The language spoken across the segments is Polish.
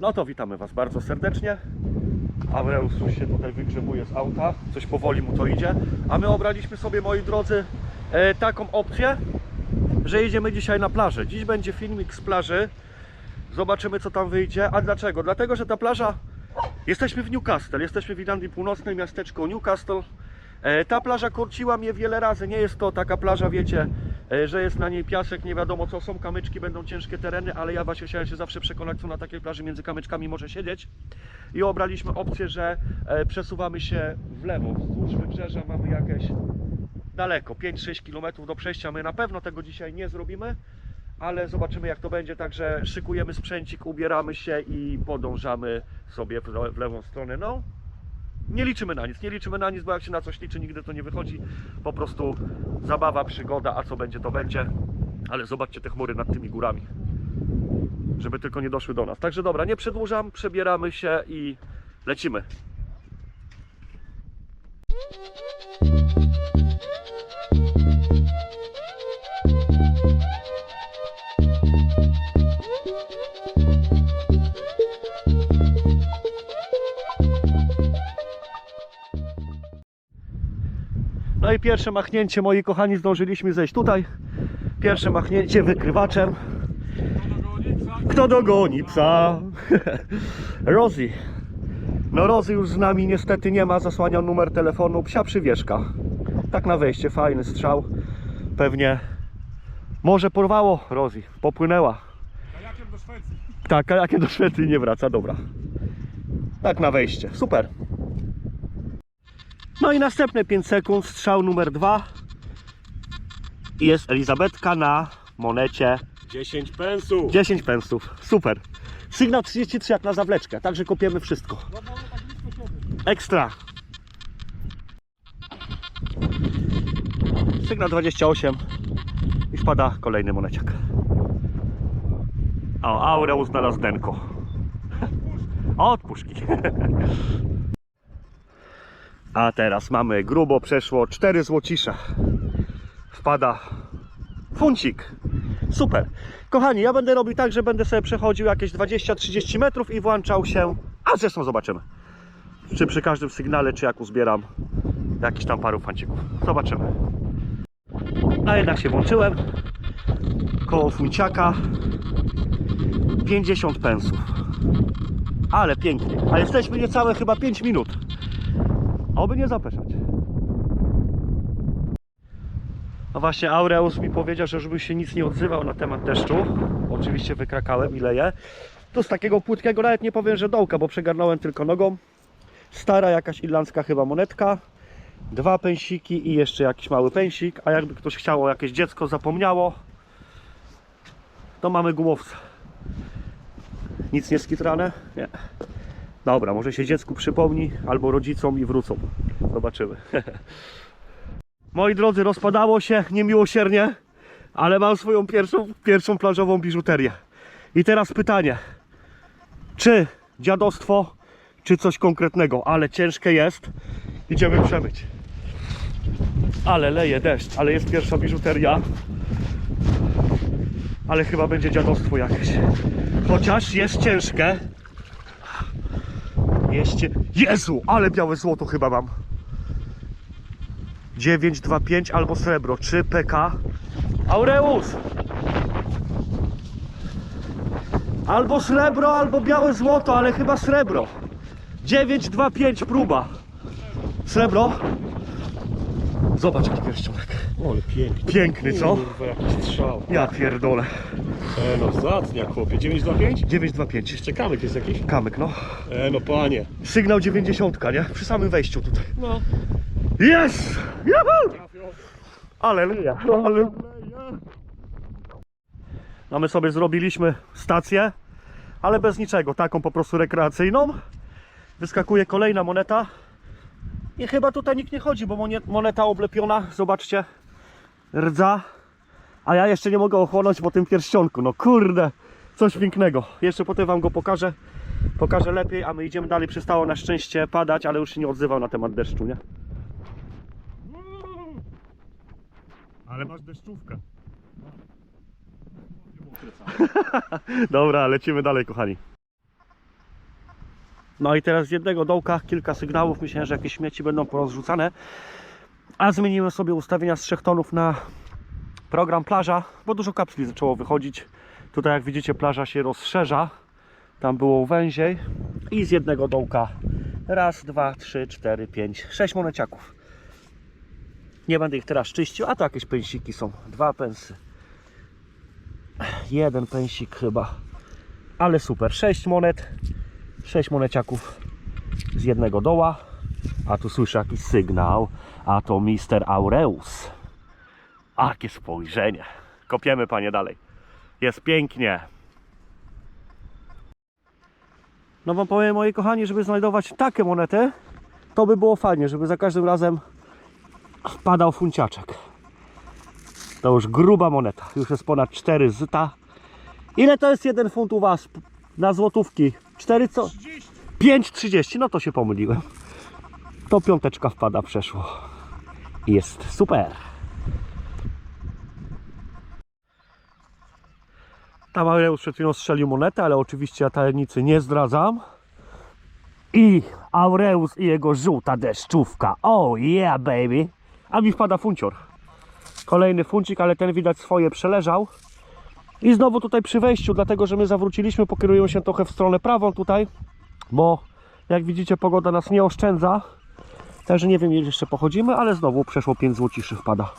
No to witamy Was bardzo serdecznie. Aureus już się tutaj wygrzebuje z auta, coś powoli mu to idzie. A my obraliśmy sobie, moi drodzy, e, taką opcję, że jedziemy dzisiaj na plażę. Dziś będzie filmik z plaży. Zobaczymy, co tam wyjdzie. A dlaczego? Dlatego, że ta plaża. Jesteśmy w Newcastle, jesteśmy w Irlandii Północnej, miasteczko Newcastle. E, Ta plaża korciła mnie wiele razy. Nie jest to taka plaża, wiecie, że jest na niej piasek, nie wiadomo co są, kamyczki, będą ciężkie tereny, ale ja właśnie chciałem się zawsze przekonać, co na takiej plaży między kamyczkami może siedzieć. I obraliśmy opcję, że e, przesuwamy się w lewo, wzdłuż wybrzeża mamy jakieś daleko, 5-6 km do przejścia. My na pewno tego dzisiaj nie zrobimy, ale zobaczymy jak to będzie. Także szykujemy sprzęcik, ubieramy się i podążamy sobie w lewą stronę. No, nie liczymy na nic, nie liczymy na nic, bo jak się na coś liczy, nigdy to nie wychodzi. Po prostu zabawa, przygoda, a co będzie, to będzie. Ale zobaczcie te chmury nad tymi górami, żeby tylko nie doszły do nas. Także dobra, nie przedłużam, przebieramy się i lecimy. No i pierwsze machnięcie, moi kochani, zdążyliśmy zejść tutaj. Pierwsze machnięcie wykrywaczem. Kto dogoni psa? Rozy. No Rozy już z nami niestety nie ma, zasłaniał numer telefonu, psia przywieszka. Tak na wejście, fajny strzał. Pewnie może porwało Rozy, popłynęła. Kajakiem do Szwecji. Tak, a jakie do Szwecji nie wraca, dobra. Tak na wejście, super. No i następne 5 sekund, strzał numer 2. I jest Elizabetka na monecie 10 pensów. 10 pensów, super. Sygnał 33 jak na zawleczkę, także kopiemy wszystko. Ekstra. Sygnał 28 i wpada kolejny moneciak. O, Aureu znalazł denko. Od puszki. A teraz mamy grubo przeszło 4 złocisze. Wpada funcik. Super. Kochani, ja będę robił tak, że będę sobie przechodził jakieś 20-30 metrów i włączał się. A zresztą zobaczymy. Czy przy każdym sygnale, czy jak uzbieram jakiś tam paru fancików. Zobaczymy. A jednak się włączyłem. Koło funciaka. 50 pensów. Ale pięknie. A jesteśmy niecałe chyba 5 minut. Oby nie zapeszać. No właśnie, Aureus mi powiedział, że żeby się nic nie odzywał na temat deszczu. Oczywiście wykrakałem i leję. To z takiego płytkiego nawet nie powiem, że dołka, bo przegarnąłem tylko nogą. Stara jakaś irlandzka chyba monetka. Dwa pensiki i jeszcze jakiś mały pensik. A jakby ktoś chciał, jakieś dziecko zapomniało, to mamy gumowca. Nic nie skitrane? Nie. Dobra, może się dziecku przypomni, albo rodzicom i wrócą. Zobaczymy. Moi drodzy, rozpadało się niemiłosiernie, ale mam swoją pierwszą, pierwszą plażową biżuterię. I teraz pytanie, czy dziadostwo, czy coś konkretnego, ale ciężkie jest. Idziemy przemyć. Ale leje deszcz, ale jest pierwsza biżuteria. Ale chyba będzie dziadostwo jakieś. Chociaż jest ciężkie. Jest cie... Jezu, ale białe złoto chyba mam. 925 albo srebro. 3 PK Aureus! Albo srebro, albo białe złoto, ale chyba srebro. 925 próba. Srebro? Zobacz jaki pierścionek O, ale piękny. Piękny, co? Kurwa, jaki strzał. Ja pierdolę E, no zacnie, chłopie. 925? 925 Jeszcze kamyk jest jakiś? Kamyk, no E, no panie. Sygnał 90, nie? Przy samym wejściu tutaj No. Jest! Juhu! Aleluja! Aleluja! No my sobie zrobiliśmy stację, ale bez niczego, taką po prostu rekreacyjną. Wyskakuje kolejna moneta. I chyba tutaj nikt nie chodzi, bo moneta oblepiona, zobaczcie, rdza. A ja jeszcze nie mogę ochłonąć po tym pierścionku. No kurde, coś pięknego. Jeszcze potem wam go pokażę. Pokażę lepiej, a my idziemy dalej. Przestało na szczęście padać, ale już się nie odzywał na temat deszczu, nie? Ale masz deszczówkę. Dobra, lecimy dalej, kochani. No i teraz z jednego dołka kilka sygnałów. Myślałem, że jakieś śmieci będą porozrzucane. A zmieniłem sobie ustawienia z 3 tonów na program plaża, bo dużo kapsli zaczęło wychodzić. Tutaj jak widzicie plaża się rozszerza. Tam było węziej. I z jednego dołka raz, dwa, trzy, cztery, pięć, sześć moneciaków. Nie będę ich teraz czyścił, a to jakieś pensiki są. Dwa pensy. Jeden pensik chyba. Ale super. Sześć monet. Sześć moneciaków z jednego doła. A tu słyszę jakiś sygnał. A to Mister Aureus. A, jakie spojrzenie. Kopiemy panie dalej. Jest pięknie. No wam powiem moi kochani, żeby znajdować takie monety, to by było fajnie, żeby za każdym razem wpadał funciaczek. To już gruba moneta. Już jest ponad 4 zyta. Ile to jest jeden funt u was na złotówki? 4 co? 5,30. No to się pomyliłem. To piąteczka wpada przeszło. Jest super. Tam Aureusz przed chwilą strzelił monetę, ale oczywiście ja tajemnicy nie zdradzam. I Aureus i jego żółta deszczówka. Oh yeah baby. A mi wpada funcior. Kolejny funcik, ale ten widać swoje przeleżał. I znowu tutaj przy wejściu, dlatego że my zawróciliśmy, pokierujemy się trochę w stronę prawą tutaj, bo jak widzicie pogoda nas nie oszczędza. Także nie wiem ile jeszcze pochodzimy, ale znowu przeszło 5 złociszy wpada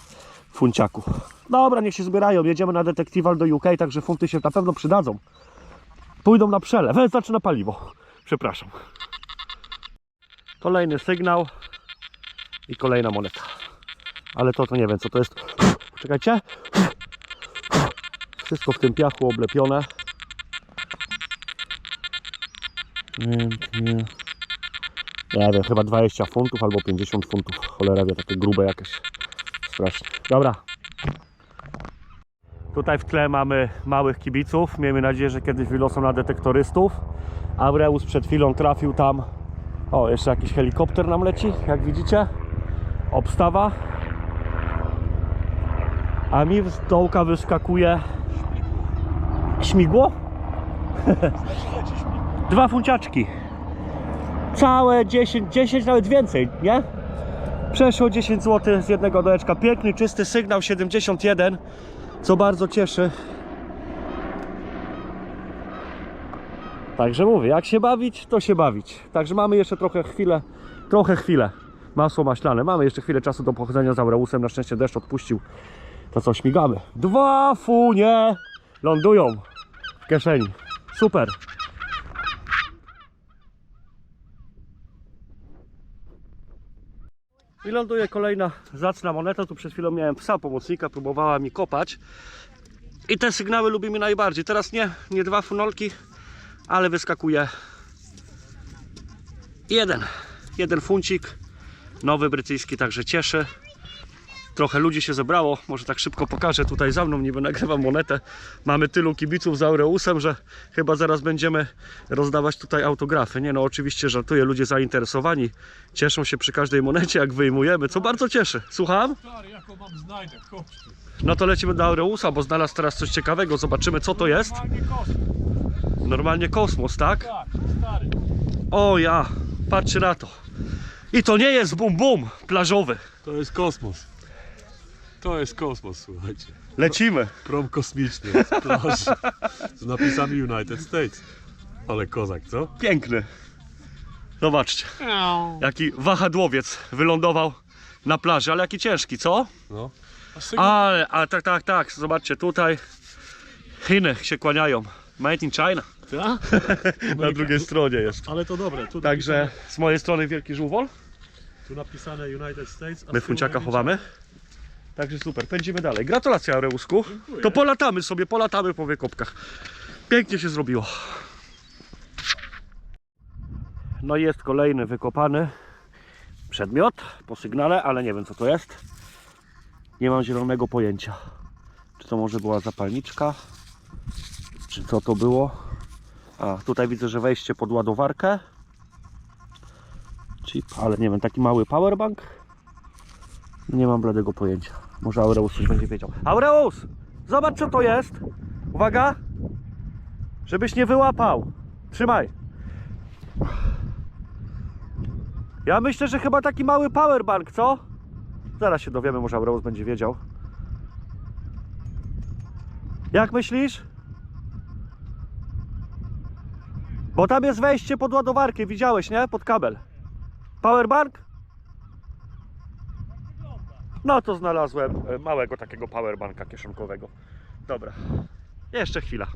funciaków. Dobra, niech się zbierają, jedziemy na detektywal do UK, także funty się na pewno przydadzą. Pójdą na przelew, e, znaczy na paliwo. Przepraszam. Kolejny sygnał i kolejna moneta. Ale to to nie wiem co to jest. Czekajcie. Wszystko w tym piachu oblepione. Pięknie. Nie wiem, chyba 20 funtów albo 50 funtów. Cholera wie, takie grube jakieś. Strasznie. Dobra. Tutaj w tle mamy małych kibiców. Miejmy nadzieję, że kiedyś wylosą na detektorystów. Aureus przed chwilą trafił tam. O, jeszcze jakiś helikopter nam leci, jak widzicie. Obstawa. A mi z dołka wyskakuje śmigło. Dwa funciaczki. Całe 10, 10 nawet więcej, nie? Przeszło 10 zł z jednego dołeczka. Piękny, czysty sygnał 71, co bardzo cieszy. Także mówię, jak się bawić, to się bawić. Także mamy jeszcze trochę chwilę, trochę chwilę. Masło maślane. Mamy jeszcze chwilę czasu do pochodzenia z Aureusem. Na szczęście deszcz odpuścił. To co, śmigamy. Dwa funie lądują w kieszeni. Super. I ląduje kolejna zacna moneta. Tu przed chwilą miałem psa pomocnika, próbowała mi kopać. I te sygnały lubimy najbardziej. Teraz nie, nie dwa funolki, ale wyskakuje jeden. Jeden funcik. Nowy brytyjski, także cieszy. Trochę ludzi się zebrało, może tak szybko pokażę tutaj za mną, niby nagrywam monetę. Mamy tylu kibiców z Aureusem, że chyba zaraz będziemy rozdawać tutaj autografy. Nie no, oczywiście żartuję, ludzie zainteresowani cieszą się przy każdej monecie, jak wyjmujemy, co bardzo cieszy. Słucham? Stary, jaką mam znajdę, chodź tu. No to lecimy do Aureusa, bo znalazł teraz coś ciekawego, zobaczymy co to jest. Normalnie kosmos, Normalnie kosmos, tak? tak, stary. O ja, patrzcie na to. I to nie jest bum bum plażowy. To jest kosmos. To jest kosmos, słuchajcie. Lecimy. Prom kosmiczny z plaży z napisami United States. Ale kozak, co? Piękny. Zobaczcie, jaki wahadłowiec wylądował na plaży, ale jaki ciężki, co? No. Ale, a tak, tak, tak, zobaczcie tutaj Chiny się kłaniają. Made in China. Ta? Na drugiej stronie jest. Ale to dobre. Tu Także napisane, z mojej strony wielki żółwol. tu napisane United States. a My funciaka chowamy. Także super, pędzimy dalej. Gratulacje Areusku. Dziękuję. To polatamy sobie, polatamy po wykopkach. Pięknie się zrobiło. No i jest kolejny wykopany przedmiot po sygnale, ale nie wiem co to jest. Nie mam zielonego pojęcia. Czy to może była zapalniczka? Czy co to było? A tutaj widzę, że wejście pod ładowarkę. Chip, ale nie wiem, taki mały powerbank. Nie mam bladego pojęcia. Może Aureus coś będzie wiedział. Aureus! Zobacz co to jest. Uwaga! Żebyś nie wyłapał. Trzymaj. Ja myślę, że chyba taki mały powerbank, co? Zaraz się dowiemy, może Aureus będzie wiedział. Jak myślisz? Bo tam jest wejście pod ładowarkę, widziałeś, nie? Pod kabel. Powerbank? No to znalazłem e, małego takiego powerbanka kieszonkowego. Dobra. Jeszcze chwila.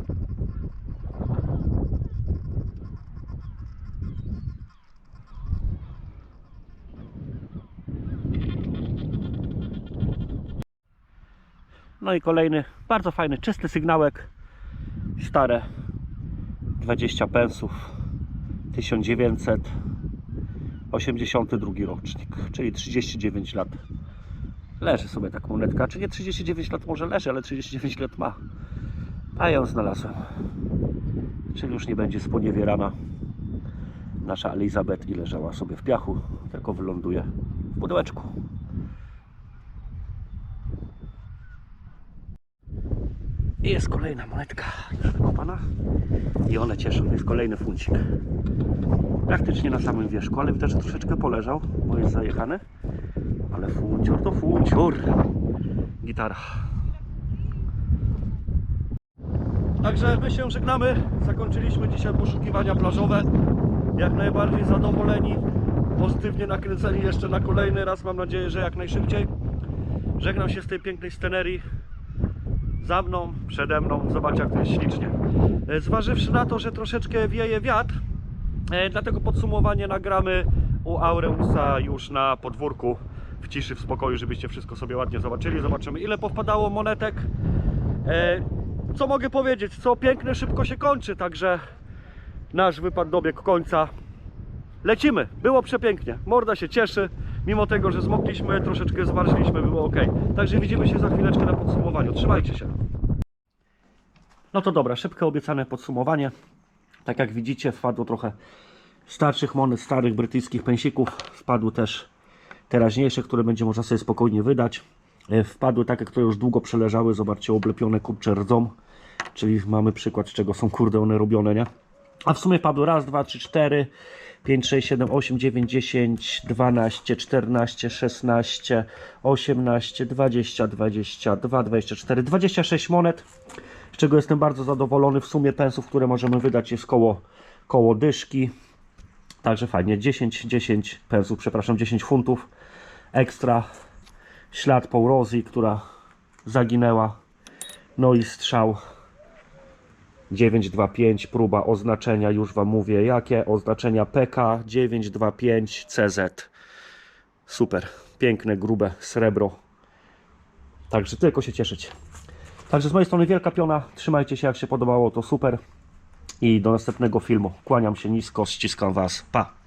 No i kolejny bardzo fajny, czysty sygnałek. Stare 20 pensów 1982 rocznik, czyli 39 lat. Leży sobie tak monetka, czy nie 39 lat może leży, ale 39 lat ma. A ją znalazłem. Czyli już nie będzie sponiewierana nasza Elizabeth i leżała sobie w piachu, tylko wyląduje w pudełeczku. I jest kolejna monetka już wykopana. I one cieszą. Jest kolejny funcik. Praktycznie na samym wierzchu, ale widać, że troszeczkę poleżał, bo jest zajechany. Ale funcior to funcior. Gitara. Także my się żegnamy. Zakończyliśmy dzisiaj poszukiwania plażowe. Jak najbardziej zadowoleni. Pozytywnie nakręceni jeszcze na kolejny raz. Mam nadzieję, że jak najszybciej. Żegnam się z tej pięknej scenerii za mną, przede mną. Zobacz jak to jest ślicznie. E, Zważywszy na to, że troszeczkę wieje wiatr, e, dlatego podsumowanie nagramy u Aureusa już na podwórku w ciszy, w spokoju, żebyście wszystko sobie ładnie zobaczyli. Zobaczymy ile powpadało monetek. E, Co mogę powiedzieć? Co piękne, szybko się kończy, także nasz wypad dobiegł końca. Lecimy, było przepięknie. Morda się cieszy, mimo tego, że zmogliśmy, troszeczkę zmarzliśmy, było ok. Także widzimy się za chwileczkę na podsumowaniu. Trzymajcie się. No to dobra, szybkie obiecane podsumowanie. Tak jak widzicie, wpadło trochę starszych monet, starych brytyjskich pensików. Wpadły też teraźniejsze, które będzie można sobie spokojnie wydać. E, Wpadły takie, które już długo przeleżały. Zobaczcie, oblepione kurcze rdzą. Czyli mamy przykład, z czego są kurde one robione, nie? A w sumie padły raz, dwa, trzy, cztery, 5, 6, 7, 8, 9, 10, 12, 14, 16, 18, 20, 22, 24, 26 monet, z czego jestem bardzo zadowolony. W sumie pensów, które możemy wydać jest koło, koło dyszki. Także fajnie, 10, 10 pensów, przepraszam, 10 funtów ekstra. Ślad po Rosie, która zaginęła. No i strzał 925 próba oznaczenia, już Wam mówię jakie, oznaczenia PK 925 CZ. Super, piękne, grube srebro. Także tylko się cieszyć. Także z mojej strony wielka piona, trzymajcie się jak się podobało, to super. I do następnego filmu. Kłaniam się nisko, ściskam Was. Pa!